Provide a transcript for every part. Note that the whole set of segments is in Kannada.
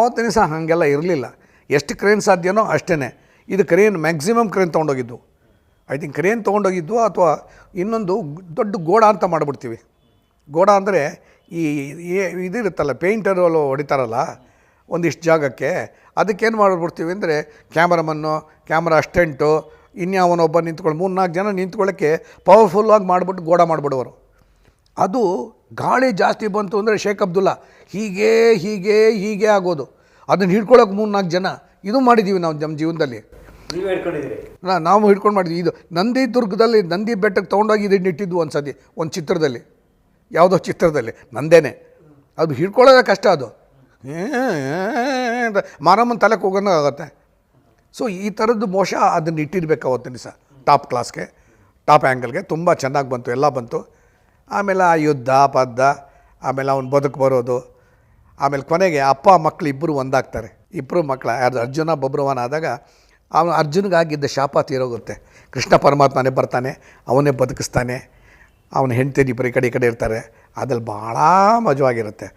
ಆವತ್ತಿನ ಸಹ ಹಾಗೆಲ್ಲ ಇರಲಿಲ್ಲ. ಎಷ್ಟು ಕ್ರೇನ್ ಸಾಧ್ಯನೋ ಅಷ್ಟೇ ಇದು ಕ್ರೇನ್ ಮ್ಯಾಕ್ಸಿಮಮ್ ಕ್ರೇನ್ ತೊಗೊಂಡೋಗಿದ್ದು. ಐ ಥಿಂಕ್ ಕ್ರೇನ್ ತೊಗೊಂಡೋಗಿದ್ದು ಅಥವಾ ಇನ್ನೊಂದು ದೊಡ್ಡ ಗೋಡ ಅಂತ ಮಾಡಿಬಿಡ್ತೀವಿ. ಗೋಡ ಅಂದರೆ ಈ ಇದಿರುತ್ತಲ್ಲ ಪೇಂಟರು ಹೊಡಿತಾರಲ್ಲ, ಒಂದಿಷ್ಟು ಜಾಗಕ್ಕೆ. ಅದಕ್ಕೇನು ಮಾಡಿಬಿಡ್ತೀವಿ ಅಂದರೆ ಕ್ಯಾಮ್ರಾಮನ್ನು, ಕ್ಯಾಮ್ರಾ ಅಸ್ಟೆಂಟು ಇನ್ಯಾವನೊಬ್ಬ ನಿಂತ್ಕೊಂಡು ಮೂರು ನಾಲ್ಕು ಜನ ನಿಂತ್ಕೊಳ್ಳೋಕ್ಕೆ ಪವರ್ಫುಲ್ಲಾಗಿ ಮಾಡಿಬಿಟ್ಟು ಗೋಡ ಮಾಡಿಬಿಡುವರು ಅದು ಗಾಳಿ ಜಾಸ್ತಿ ಬಂತು ಅಂದರೆ ಶೇಖ್ ಅಬ್ದುಲ್ಲಾ ಹೀಗೆ ಹೀಗೆ ಹೀಗೆ ಆಗೋದು. ಅದನ್ನು ಹಿಡ್ಕೊಳ್ಳೋಕೆ ಮೂರು ನಾಲ್ಕು ಜನ ಇದು ಮಾಡಿದ್ದೀವಿ ನಾವು ನಮ್ಮ ಜೀವನದಲ್ಲಿ. ನೀವೇ ಹಿಡ್ಕೊಂಡು ಮಾಡಿದ್ವಿ. ಇದು ನಂದಿ ದುರ್ಗದಲ್ಲಿ ನಂದಿ ಬೆಟ್ಟಕ್ಕೆ ತೊಗೊಂಡೋಗಿ ಇದನ್ನು ಇಟ್ಟಿದ್ದು ಒಂದು ಸತಿ ಒಂದು ಚಿತ್ರದಲ್ಲಿ. ಯಾವುದೋ ಚಿತ್ರದಲ್ಲಿ ನಂದೇನೆ. ಅದು ಹಿಡ್ಕೊಳ್ಳೋದೇ ಕಷ್ಟ ಅದು. ಮಾರಮ್ಮನ ತಲೆಗೆ ಹೋಗೋಣ ಆಗುತ್ತೆ. ಸೊ ಈ ಥರದ್ದು ಮೋಶ ಅದನ್ನು ಇಟ್ಟಿರ್ಬೇಕು ಅವತ್ತಿನ ದಿವಸ ಟಾಪ್ ಕ್ಲಾಸ್ಗೆ ಟಾಪ್ ಆ್ಯಂಗಲ್ಗೆ ತುಂಬ ಚೆನ್ನಾಗಿ ಬಂತು ಎಲ್ಲ ಬಂತು. ಆಮೇಲೆ ಆ ಯುದ್ಧ ಪದ್ದ ಆಮೇಲೆ ಅವ್ನು ಬದುಕು ಬರೋದು, ಆಮೇಲೆ ಕೊನೆಗೆ ಅಪ್ಪ ಮಕ್ಕಳು ಇಬ್ಬರು ಒಂದಾಗ್ತಾರೆ. ಇಬ್ಬರು ಮಕ್ಕಳ ಅರ್ಜುನ ಬಬ್ರುವನ ಆದಾಗ ಅವನು ಅರ್ಜುನಿಗಾಗಿದ್ದ ಶಾಪ ತೀರೋಗುತ್ತೆ. ಕೃಷ್ಣ ಪರಮಾತ್ಮನೇ ಬರ್ತಾನೆ, ಅವನೇ ಬದುಕಿಸ್ತಾನೆ, ಅವನ ಹೆಂಡತಿ ಇಬ್ಬರು ಈ ಕಡೆ ಈ ಕಡೆ ಇರ್ತಾರೆ, ಅದ್ರಲ್ಲಿ ಭಾಳ ಮಜವಾಗಿರುತ್ತೆ.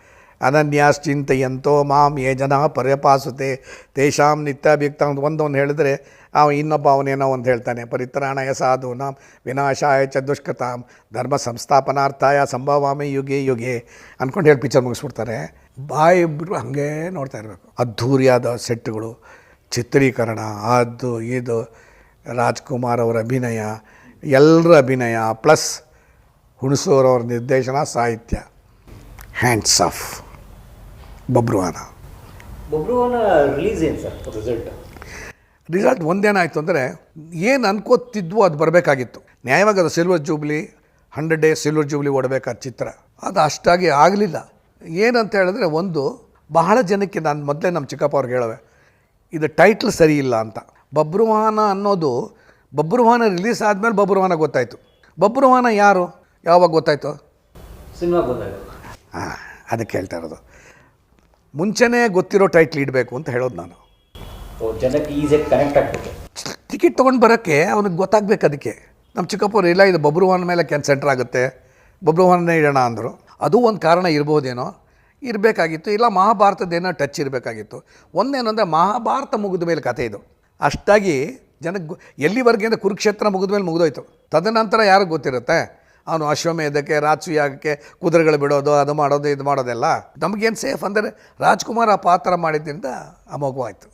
ಅನನ್ಯಾಶ್ಚಿಂತೆಯಂತೋ ಮಾಂ ಯೇ ಜನ ಪರ್ಯಪಾಸುತೆ. ತೇಷಾಂ ನಿತ್ಯಾಭಿಯುಕ್ತ ಅಂತ ಒಂದೊಂದು ಹೇಳಿದ್ರೆ, ಅವ ಇನ್ನೊಬ್ಬ ಅವನೇನೋ ಒಂದು ಹೇಳ್ತಾನೆ, ಪರಿತ್ರಾಣಯ ಸಾಧೂನಾಂ ವಿನಾಶಾಯ ಚ ದುಷ್ಕೃತಾಂ ಧರ್ಮ ಸಂಸ್ಥಾಪನಾರ್ಥಾಯ ಸಂಭವಾಮಿ ಯುಗೆ ಯುಗೆ ಅಂದ್ಕೊಂಡು ಹೇಳಿ ಪಿಕ್ಚರ್ ಮುಗಿಸ್ಬಿಡ್ತಾರೆ. ಬಾಯಿ ಇಬ್ಬರು ಹಾಗೇ ನೋಡ್ತಾ ಇರಬೇಕು. ಅದ್ಧೂರಿಯಾದ ಸೆಟ್ಗಳು ಚಿತ್ರೀಕರಣ, ಅದು, ಇದು, ರಾಜ್ಕುಮಾರ್ ಅವರ ಅಭಿನಯ ಎಲ್ಲರ ಅಭಿನಯ, ಪ್ಲಸ್ ಹುಣಸೂರವ್ರ ನಿರ್ದೇಶನ ಸಾಹಿತ್ಯ. Hands of Babruvahana. Babruvahana release ಏನು ಸರ್ ರಿಸಲ್ಟ್ ರಿಸಲ್ಟ್ ಒಂದೇನಾಯಿತು ಅಂದರೆ ಏನು ಅನ್ಕೋತಿದ್ವು ಅದು ಬರಬೇಕಾಗಿತ್ತು. ನ್ಯಾಯವಾಗಿ ಅದು silver jubilee hundred day silver jubilee ಓಡಬೇಕಾದ ಚಿತ್ರ. ಅದು ಅಷ್ಟಾಗಿ ಆಗಲಿಲ್ಲ. ಏನಂತ ಹೇಳಿದ್ರೆ ಒಂದು ಬಹಳ ಜನಕ್ಕೆ ನಾನು ಮೊದಲೇ ನಮ್ಮ ಚಿಕ್ಕಪ್ಪ ಅವ್ರಿಗೆ ಹೇಳುವೆ ಇದು ಟೈಟ್ಲ್ ಸರಿ ಇಲ್ಲ ಅಂತ. ಬಬ್ರುವಾನ ಅನ್ನೋದು ಬಬ್ರುವಾನ ರಿಲೀಸ್ ಆದಮೇಲೆ ಬಬ್ರುವಾನ ಗೊತ್ತಾಯಿತು. ಬಬ್ರುವಾನ ಯಾರು? ಯಾವಾಗ ಗೊತ್ತಾಯಿತು? ಸಿನಿಮಾ ಬಂದಾಗ ಹಾಂ ಅದಕ್ಕೆ ಹೇಳ್ತಾ ಇರೋದು. ಮುಂಚೆನೇ ಗೊತ್ತಿರೋ ಟೈಟ್ಲ್ ಇಡಬೇಕು ಅಂತ ಹೇಳೋದು ನಾನು. ಜನಕ್ಕೆ ಈಸಿಯಾಗಿ ಕನೆಕ್ಟ್ ಆಗ್ತದೆ ಟಿಕೆಟ್ ತೊಗೊಂಡು ಬರೋಕ್ಕೆ ಅವನಿಗೆ ಗೊತ್ತಾಗಬೇಕು ಅದಕ್ಕೆ. ನಮ್ಮ ಚಿಕ್ಕಪ್ಪರು ಇಲ್ಲ ಇದು ಬಬ್ರುವಾನ್ ಮೇಲೆ ಕ್ಯಾನ್ ಸೆಂಟರ್ ಆಗುತ್ತೆ. ಬಬ್ರುವಾನೇ ಇಡೋಣ ಅಂದರು. ಅದು ಒಂದು ಕಾರಣ ಇರ್ಬೋದೇನೋ? ಇರಬೇಕಾಗಿತ್ತು. ಇಲ್ಲ ಮಹಾಭಾರತದೇನೋ ಟಚ್ ಇರಬೇಕಾಗಿತ್ತು. ಒಂದೇನಂದರೆ ಮಹಾಭಾರತ ಮುಗಿದ ಮೇಲೆ ಕಥೆ ಇದು. ಅಷ್ಟಾಗಿ ಜನಕ್ಕೆ ಎಲ್ಲಿವರೆಗೆ ಅಂದರೆ ಕುರುಕ್ಷೇತ್ರ ಮುಗಿದ ಮೇಲೆ ಮುಗಿದೋಯ್ತು. ತದನಂತರ ಯಾರಿಗೆ ಗೊತ್ತಿರುತ್ತೆ? ಅವನು ಅಶ್ವಮೇಧಕ್ಕೆ ರಾಜಸೂಯಾಗಕ್ಕೆ ಕುದುರೆಗಳು ಬಿಡೋದು ಅದು ಮಾಡೋದು ಇದು ಮಾಡೋದೆಲ್ಲ. ನಮಗೇನು ಸೇಫ್ ಅಂದರೆ ರಾಜ್ಕುಮಾರ್ ಆ ಪಾತ್ರ ಮಾಡಿದ್ದರಿಂದ ಅಮೋಘವಾಯಿತು.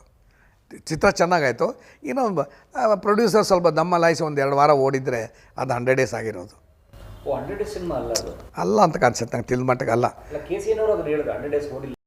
ಚಿತ್ರ ಚೆನ್ನಾಗಾಯಿತು. ಇನ್ನೊಂದು ಪ್ರೊಡ್ಯೂಸರ್ ಸ್ವಲ್ಪ ದಮ್ಮ ಲಾಯಿಸಿ ಒಂದು ಎರಡು ವಾರ ಓಡಿದರೆ ಅದು ಹಂಡ್ರೆಡ್ ಡೇಸ್ ಆಗಿರೋದು. ಅಲ್ಲ ಅಂತ ಕಾಣಿಸುತ್ತೆ ನಂಗೆ ತಿಳಿದ ಮಟ್ಟಿಗೆ ಅಲ್ಲ.